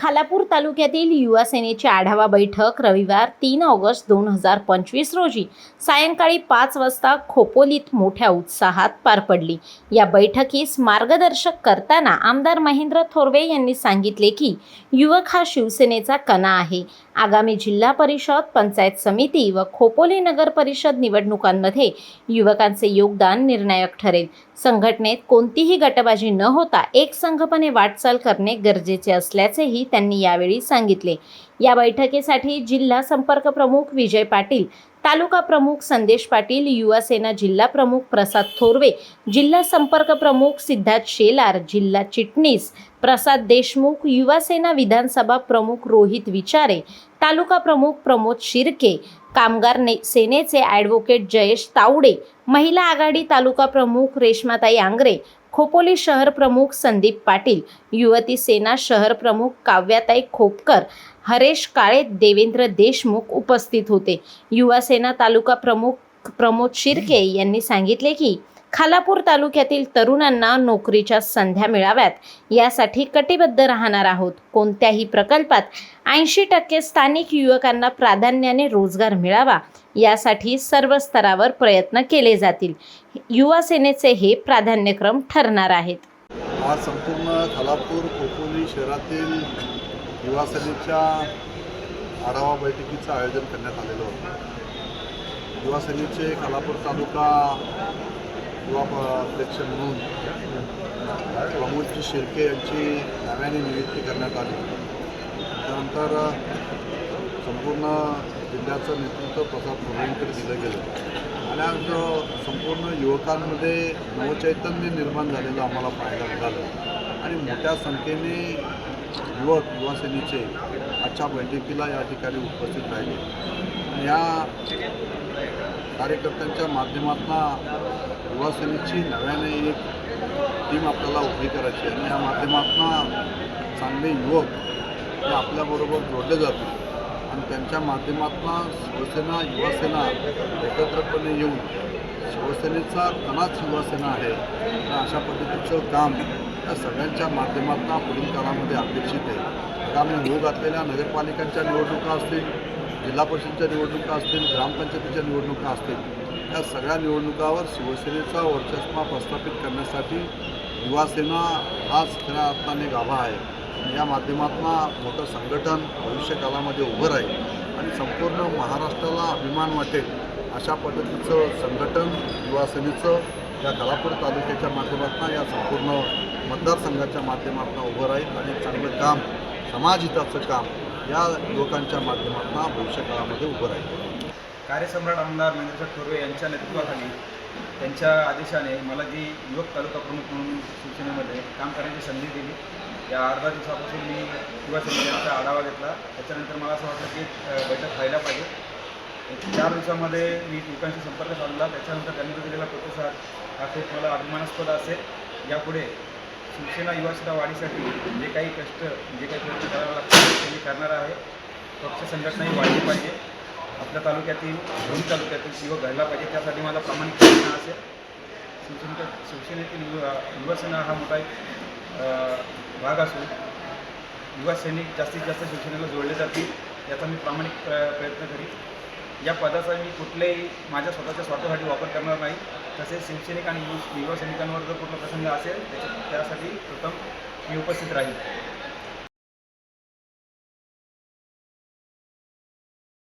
खालापूर तालुक्यातील युवा सेनेची आढावा बैठक रविवार तीन ऑगस्ट दोन हजार पंचवीस रोजी. सायंकाळी पाच वाजता खोपोलीत मोठ्या उत्साहात पार पडली. या बैठकीस मार्गदर्शक करताना आमदार महेंद्र थोरवे यांनी सांगितले की युवक हा शिवसेनेचा कणा आहे. आगामी जिल्हा परिषद पंचायत समिती व खोपोली नगर परिषद निवडणुकांमध्ये युवकांचे योगदान निर्णायक ठरेल. संघटनेत कोणतीही गटबाजी न होता एक संघपणे वाटचाल करणे गरजेचे असल्याचेही त्यांनी यावेळी सांगितले. या बैठकीसाठी जिल्हा संपर्क प्रमुख विजय पाटील तालुका प्रमुख संदेश पाटील युवासेना जिल्हा प्रमुख प्रसाद थोरवे जिल्हा संपर्क प्रमुख सिद्धार्थ शेलार जिल्हा चिटणीस प्रसाद देशमुख युवासेना विधानसभा प्रमुख रोहित विचारे तालुका प्रमुख प्रमोद शिर्के कामगार ने सेनेचे ॲडव्होकेट जयेश तावडे महिला आघाडी तालुका प्रमुख रेश्माताई आंग्रे खोपोली शहर प्रमुख संदीप पाटील युवती सेना शहर प्रमुख काव्याताई खोपकर हरेश काळे देवेंद्र देशमुख उपस्थित होते. युवा सेना तालुका प्रमुख प्रमोद शिर्के यांनी सांगितले की खालापूर तालुक्यातील तरुणांना नोकरीच्या संध्या मिळाव्यात. यासाठी कटिबद्ध राहणार आहोत. कोणत्याही प्रकल्पात ऐंशी टक्के स्थानिक युवकांना प्राधान्याने रोजगार मिळावा. यासाठी सर्व स्तरावर प्रयत्न केले जातील. युवा सेनेचे हे प्राधान्यक्रम ठरणार आहेत. आज संपूर्ण खालापूर खोपोली शहरातील युवा सेनेच्या आढावा बैठकीचं आयोजन करण्यात आलेलं होतं. युवा सेनेचे खालापूर तालुका युवा अध्यक्ष म्हणून प्रमोदजी शिर्के यांची नव्याने नियुक्ती करण्यात आली. त्यानंतर संपूर्ण जिल्ह्याचं नेतृत्व प्रसाद थोरांकडे दिलं गेलं. आणि आज संपूर्ण युवकांमध्ये नवचैतन्य निर्माण झालेलं आम्हाला पाहायला मिळालं. आणि मोठ्या संख्येने युवक युवासेनेचे आजच्या बैठकीला या ठिकाणी उपस्थित राहिले. या कार्यकर्त्यांच्या माध्यमातून युवासेनेची नव्याने एक टीम आपल्याला उभी करायची आणि या माध्यमातून चांगले युवक हे आपल्याबरोबर जोडले जातील. आणि त्यांच्या माध्यमातून शिवसेना युवासेना एकत्रपणे येऊन शिवसेनेचा कणाच युवासेना आहे. तर अशा पद्धतीचं काम या सगळ्यांच्या माध्यमातून पुढील काळामध्ये अपेक्षित आहे. आगामी होऊ घातलेल्या नगरपालिकांच्या निवडणुका असतील जिल्हा परिषदच्या निवडणुका असतील ग्रामपंचायतीच्या निवडणुका असतील या सगळ्या निवडणुकावर शिवसेनेचा वर्चस्व प्रस्थापित करण्यासाठी युवासेना हाच खऱ्या अर्थाने गाभा आहे. या माध्यमातून मोठं संघटन भविष्यकालामध्ये उभं राहील आणि संपूर्ण महाराष्ट्राला अभिमान वाटेल अशा पद्धतीचं संघटन युवासेनेचं या कलापूर तालुक्याच्या माध्यमातून या संपूर्ण मतदारसंघाच्या माध्यमातून उभं राहील आणि चांगलं काम समाजहिताचं काम या लोकांच्या माध्यमातून भविष्यकाळामध्ये उभं राहील. कार्यसम्राट आमदार महेंद्र थोरवे यांच्या नेतृत्वाखाली त्यांच्या आदेशाने मला जी युवक तालुका प्रमुख म्हणून सूचनेमध्ये काम करण्याची संधी दिली. या अर्धा दिवसापासून मी युवा सेनेचा आढावा घेतला. त्याच्यानंतर मला असं वाटलं की बैठक व्हायला पाहिजे. एक चार दिवसामध्ये मी लोकांशी संपर्क साधला. त्याच्यानंतर त्यांनी दिलेला प्रतिसाद हा खूप मला अभिमानास्पद असेल. यापुढे शिवसेना युवासुद्धा वाढीसाठी जे काही कष्ट जे काही प्रयत्न करावे लागतात ते मी करणार आहे. पक्ष संघटनाही वाढली पाहिजे. आपल्या तालुक्यातील दोन तालुक्यातील युवक घडला पाहिजे त्यासाठी माझा प्रामाणिक प्रयत्न असेल. शिवसेने शिवसेनेतील युवा युवासेना हा मोठा एक भाग असून युवा सैनिक जास्तीत जास्त शिवसेनेला जोडले जातील याचा मी प्रामाणिक प्र- प्रयत्न करीन. या पदाचा मी कुठल्याही माझ्या स्वतःच्या स्वार्थासाठी वापर करणार नाही. तसेच शिवसैनिक आणि युव युवा सैनिकांवर जर कुठला प्रसंग असेल त्याच्या त्यासाठी प्रथम मी उपस्थित राहील